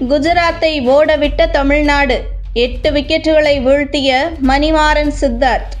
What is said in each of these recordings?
குஜராத்தை ஓடவிட்ட தமிழ்நாடு. எட்டு விக்கெட்டுகளை வீழ்த்திய மணிமாறன் சித்தார்த்.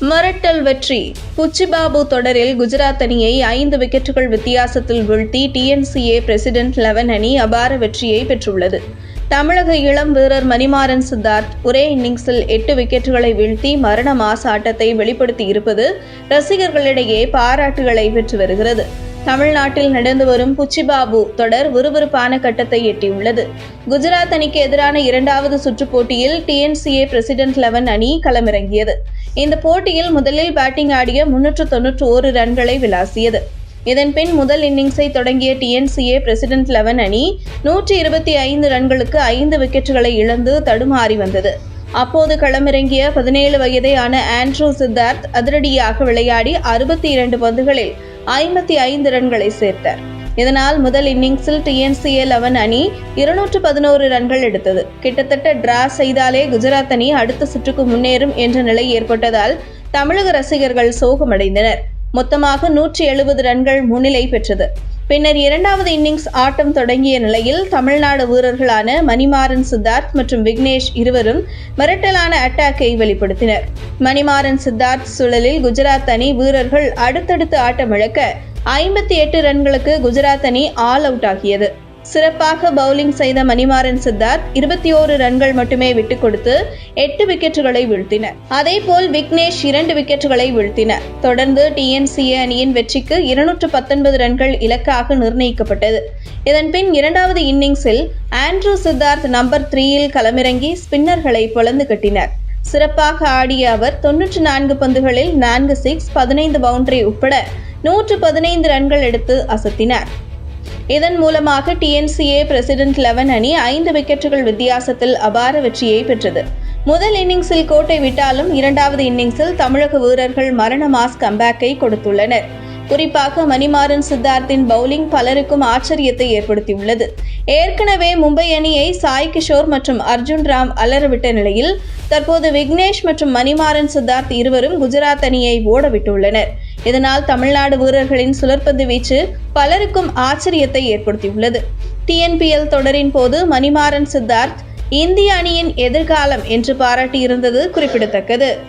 மிரட்டல் வெற்றி. புச்சிபாபு தொடரில் குஜராத் அணியை ஐந்து விக்கெட்டுகள் வித்தியாசத்தில் வீழ்த்தி டிஎன்சிஏ பிரசிடென்ட் லெவன் அணி அபார வெற்றியை பெற்றுள்ளது. தமிழக இளம் வீரர் மணிமாறன் சித்தார்த் ஒரே இன்னிங்ஸில் எட்டு விக்கெட்டுகளை வீழ்த்தி மரண மாச ஆட்டத்தை வெளிப்படுத்தி இருப்பது ரசிகர்களிடையே பாராட்டுகளை பெற்று வருகிறது. தமிழ்நாட்டில் நடந்து வரும் புச்சிபாபு தொடர் விறுவிறுப்பான கட்டத்தை எட்டியுள்ளது. குஜராத் அணிக்கு எதிரான இரண்டாவது சுற்று போட்டியில் டிஎன்சிஏ பிரசிடென்ட் லெவன் அணி களமிறங்கியது. இந்த போட்டியில் முதலில் பேட்டிங் ஆடிய முன்னூற்று தொன்னூற்று ஓரு ரன்களை விளாசியது. இதன்பின் முதல் இன்னிங்ஸை தொடங்கிய டிஎன்சிஏ பிரசிடென்ட் லெவன் அணி நூற்றி இருபத்தி ஐந்து ரன்களுக்கு ஐந்து விக்கெட்டுகளை இழந்து தடுமாறி வந்தது. அப்போது களமிறங்கிய பதினேழு வயதையான ஆண்ட்ரூ சித்தார்த் அதிரடியாக விளையாடி அறுபத்தி இரண்டு பந்துகளில் ஐம்பத்தி ஐந்து ரன்களை சேர்த்தார். இதனால் முதல் இன்னிங்ஸில் டிஎன்சிஏ லெவன் அணி இருநூற்று பதினோரு ரன்கள் எடுத்தது. கிட்டத்தட்ட டிரா செய்தாலே குஜராத் அணி அடுத்த சுற்றுக்கு முன்னேறும் என்ற நிலை ஏற்பட்டதால் தமிழக ரசிகர்கள் சோகமடைந்தனர். மொத்தமாக நூற்றி எழுபது ரன்கள் முன்னிலை பெற்றது. பின்னர் இரண்டாவது இன்னிங்ஸ் ஆட்டம் தொடங்கிய நிலையில் தமிழ்நாடு வீரர்களான மணிமாறன் சித்தார்த் மற்றும் விக்னேஷ் இருவரும் மிரட்டலான அட்டாக்கை வெளிப்படுத்தினர். மணிமாறன் சித்தார்த் சூழலில் குஜராத் அணி வீரர்கள் அடுத்தடுத்து ஆட்டமிழக்க ஐம்பத்தி எட்டு ரன்களுக்கு குஜராத் அணி ஆல் அவுட் ஆகியது. சிறப்பாக பவுலிங் செய்த மணிமாறன் சித்தார்த் இருபத்தி ஓரு ரன்கள் மட்டுமே விட்டுக் கொடுத்து எட்டு விக்கெட்டுகளை வீழ்த்தினர். அதேபோல் விக்னேஷ் இரண்டு விக்கெட்டுகளை வீழ்த்தினர். தொடர்ந்து டிஎன்சிஏ அணியின் வெற்றிக்கு இருநூற்று பத்தொன்பது ரன்கள் இலக்காக நிர்ணயிக்கப்பட்டது. இதன்பின் இரண்டாவது இன்னிங்ஸில் ஆண்ட்ரூ சித்தார்த் நம்பர் த்ரீயில் களமிறங்கி ஸ்பின்னர்களை பொளந்து கட்டினர். சிறப்பாக ஆடிய அவர் தொன்னூற்று நான்கு பந்துகளில் நான்கு சிக்ஸ் பதினைந்து பவுண்டரி உட்பட நூற்று பதினைந்து ரன்கள் எடுத்து அசத்தினார். இதன் மூலமாக டிஎன்சிஏ பிரசிடென்ட் லெவன் அணி ஐந்து விக்கெட்டுகள் வித்தியாசத்தில் அபார வெற்றியை பெற்றது. முதல் இன்னிங்ஸில் கோட்டை விட்டாலும் இரண்டாவது இன்னிங்ஸில் தமிழக வீரர்கள் மரண மாஸ் கம்பேக்கை கொடுத்துள்ளனர். குறிப்பாக மணிமாறன் சித்தார்த்தின் பவுலிங் பலருக்கும் ஆச்சரியத்தை ஏற்படுத்தியுள்ளது. ஏற்கனவே மும்பை அணியை சாய் கிஷோர் மற்றும் அர்ஜுன் ராம் அலறவிட்ட நிலையில் தற்போது விக்னேஷ் மற்றும் மணிமாறன் சித்தார்த் இருவரும் குஜராத் அணியை ஓடவிட்டுள்ளனர். இதனால் தமிழ்நாடு வீரர்களின் சுழற்பந்து வீச்சு பலருக்கும் ஆச்சரியத்தை ஏற்படுத்தியுள்ளது. டிஎன்பிஎல் தொடரின் போது மணிமாறன் சித்தார்த் இந்திய அணியின் எதிர்காலம் என்று பாராட்டியிருந்தது குறிப்பிடத்தக்கது.